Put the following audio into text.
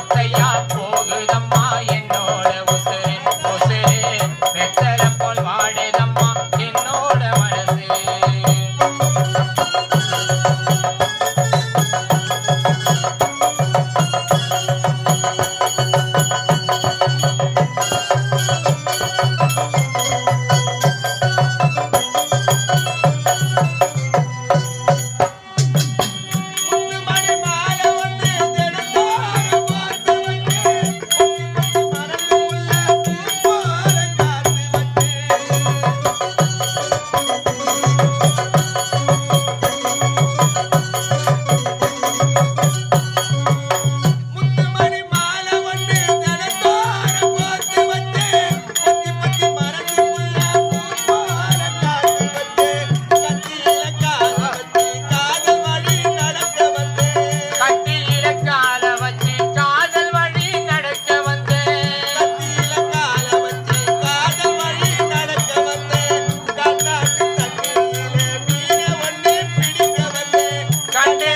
ஒத்தையா போகுதம்மா.